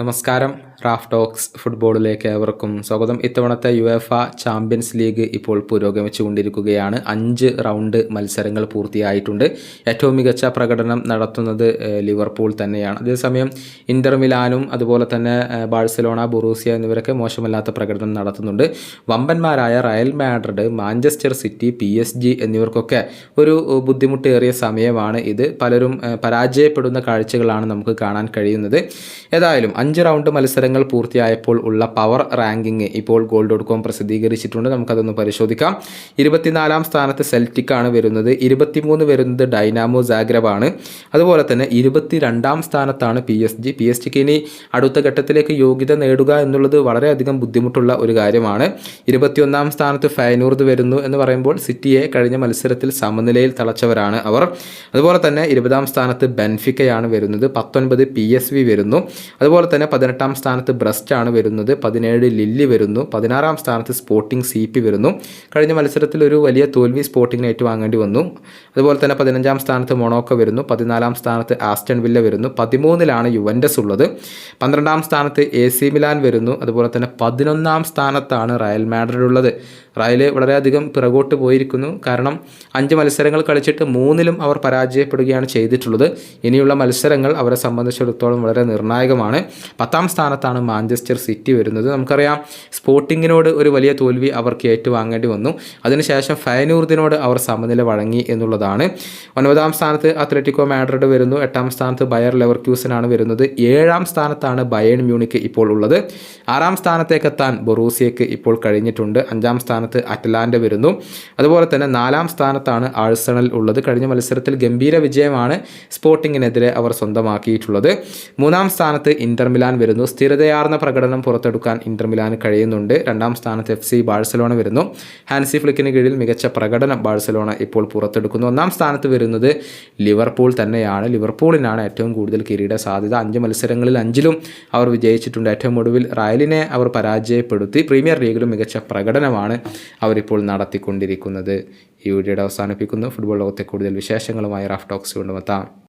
നമസ്കാരം. Raf talks ഫുട്ബോളിലേക്ക് ഏവർക്കും സ്വാഗതം. ഇത്തവണത്തെ യു എഫ ചാമ്പ്യൻസ് ലീഗ് ഇപ്പോൾ പുരോഗമിച്ചു കൊണ്ടിരിക്കുകയാണ് അഞ്ച് റൗണ്ട് മത്സരങ്ങൾ പൂർത്തിയായിട്ടുണ്ട്. ഏറ്റവും മികച്ച പ്രകടനം നടത്തുന്നത് ലിവർപൂൾ തന്നെയാണ്. അതേസമയം ഇന്റർ മിലാനും അതുപോലെ തന്നെ ബാഴ്സലോണ ബൊറൂസിയ എന്നിവരൊക്കെ മോശമല്ലാത്ത പ്രകടനം നടത്തുന്നുണ്ട്. വമ്പന്മാരായ Real Madrid Manchester City P S G എന്നിവർക്കൊക്കെ ഒരു ബുദ്ധിമുട്ടേറിയ സമയമാണ് ഇത്. പലരും പരാജയപ്പെടുന്ന കാഴ്ചകളാണ് നമുക്ക് കാണാൻ കഴിയുന്നത്. ഏതായാലും അഞ്ച് റൗണ്ട് മത്സരങ്ങൾ പൂർത്തിയായപ്പോൾ ഉള്ള പവർ റാങ്കിങ് ഇപ്പോൾ ഗോൾ ഡോട്ട് കോം പ്രസിദ്ധീകരിച്ചിട്ടുണ്ട്. നമുക്കതൊന്ന് പരിശോധിക്കാം. ഇരുപത്തിനാലാം സ്ഥാനത്ത് സെൽറ്റിക് ആണ് വരുന്നത്. ഇരുപത്തിമൂന്ന് വരുന്നത് ഡൈനാമോ സാഗ്രബാണ് അതുപോലെ തന്നെ ഇരുപത്തിരണ്ടാം സ്ഥാനത്താണ് P S G P S ജിക്ക് ഇനി അടുത്ത ഘട്ടത്തിലേക്ക് യോഗ്യത നേടുക എന്നുള്ളത് വളരെയധികം ബുദ്ധിമുട്ടുള്ള ഒരു കാര്യമാണ്. ഇരുപത്തിയൊന്നാം സ്ഥാനത്ത് ഫൈനൂർദ് വരുന്നു എന്ന് പറയുമ്പോൾ സിറ്റിയെ കഴിഞ്ഞ മത്സരത്തിൽ സമനിലയിൽ തളച്ചവരാണ് അവർ. അതുപോലെ തന്നെ ഇരുപതാം സ്ഥാനത്ത് ബെൻഫിക്കയാണ് വരുന്നത്. പത്തൊൻപത് പി എസ് വി വരുന്നു. അതുപോലെ തന്നെ പതിനെട്ടാം സ്ഥാനത്ത് ബ്രസ്റ്റ് ആണ് വരുന്നത്. പതിനേഴ് ലില്ലി വരുന്നു. പതിനാറാം സ്ഥാനത്ത് സ്പോർട്ടിംഗ് സി പി വരുന്നു. കഴിഞ്ഞ മത്സരത്തിൽ ഒരു വലിയ തോൽവി സ്പോർട്ടിങ്ങിന് ഏറ്റുവാങ്ങേണ്ടി വന്നു. അതുപോലെ തന്നെ പതിനഞ്ചാം സ്ഥാനത്ത് മൊണോക്കോ വരുന്നു. പതിനാലാം സ്ഥാനത്ത് ആസ്റ്റൺ വില്ല വരുന്നു. പതിമൂന്നിലാണ് യുവൻഡസ് ഉള്ളത്. പന്ത്രണ്ടാം സ്ഥാനത്ത് എ സി മിലാൻ വരുന്നു. അതുപോലെ തന്നെ പതിനൊന്നാം സ്ഥാനത്താണ് റയൽ മാഡ്രിഡ് ഉള്ളത്. റയൽ വളരെയധികം പിറകോട്ട് പോയിരിക്കുന്നു. കാരണം അഞ്ച് മത്സരങ്ങൾ കളിച്ചിട്ട് മൂന്നിലും അവർ പരാജയപ്പെടുകയാണ് ചെയ്തിട്ടുള്ളത്. ഇനിയുള്ള മത്സരങ്ങൾ അവരെ സംബന്ധിച്ചിടത്തോളം വളരെ നിർണായകമാണ്. പത്താം സ്ഥാനത്താണ് മാഞ്ചസ്റ്റർ സിറ്റി വരുന്നത്. നമുക്കറിയാം സ്പോർട്ടിങ്ങിനോട് ഒരു വലിയ തോൽവി അവർക്ക് ഏറ്റുവാങ്ങേണ്ടി വന്നു. അതിനുശേഷം ഫൈനൂർദിനോട് അവർ സമനില വഴങ്ങി എന്നുള്ളതാണ്. ഒൻപതാം സ്ഥാനത്ത് അത്ലറ്റിക്കോ മാഡ്രിഡ് വരുന്നു. എട്ടാം സ്ഥാനത്ത് ബയർ ലെവർക്യൂസനാണ് വരുന്നത്. ഏഴാം സ്ഥാനത്താണ് ബയേൺ മ്യൂണിക്ക് ഇപ്പോൾ ഉള്ളത്. ആറാം സ്ഥാനത്തേക്ക് എത്താൻ ബൊറൂസിയക്ക് ഇപ്പോൾ കഴിഞ്ഞിട്ടുണ്ട്. അഞ്ചാം സ്ഥാനത്ത് അറ്റ്ലാന്റ വരുന്നു. അതുപോലെ തന്നെ നാലാം സ്ഥാനത്താണ് ആഴ്സണൽ ഉള്ളത്. കഴിഞ്ഞ മത്സരത്തിൽ ഗംഭീര വിജയമാണ് സ്പോർട്ടിങ്ങിനെതിരെ അവർ സ്വന്തമാക്കിയിട്ടുള്ളത്. മൂന്നാം സ്ഥാനത്ത് ഇന്റർ മിലാൻ വരുന്നു. സ്ഥിരതയാർന്ന പ്രകടനം പുറത്തെടുക്കാൻ ഇന്റർ മിലാൻ കഴിയുന്നുണ്ട്. രണ്ടാം സ്ഥാനത്ത് എഫ് സി ബാഴ്സലോണ വരുന്നു. ഹാൻസി ഫ്ലിക്കിന് കീഴിൽ മികച്ച പ്രകടനം ബാഴ്സലോണ ഇപ്പോൾ പുറത്തെടുക്കുന്നു. ഒന്നാം സ്ഥാനത്ത് വരുന്നത് ലിവർപൂൾ തന്നെയാണ്. ലിവർപൂളിനാണ് ഏറ്റവും കൂടുതൽ കിരീട സാധ്യത. അഞ്ച് മത്സരങ്ങളിൽ അഞ്ചിലും അവർ വിജയിച്ചിട്ടുണ്ട്. ഏറ്റവും ഒടുവിൽ റയലിനെ അവർ പരാജയപ്പെടുത്തി. പ്രീമിയർ ലീഗിലും മികച്ച പ്രകടനമാണ് അവരിപ്പോൾ നടത്തിക്കൊണ്ടിരിക്കുന്നത്. ഈ വീഡിയോയുടെ അവസാനിപ്പിക്കുന്നു. ഫുട്ബോൾ ലോകത്തെ കൂടുതൽ വിശേഷങ്ങളുമായി റാഫ് ടോക്സ് കൊണ്ടുമെത്താം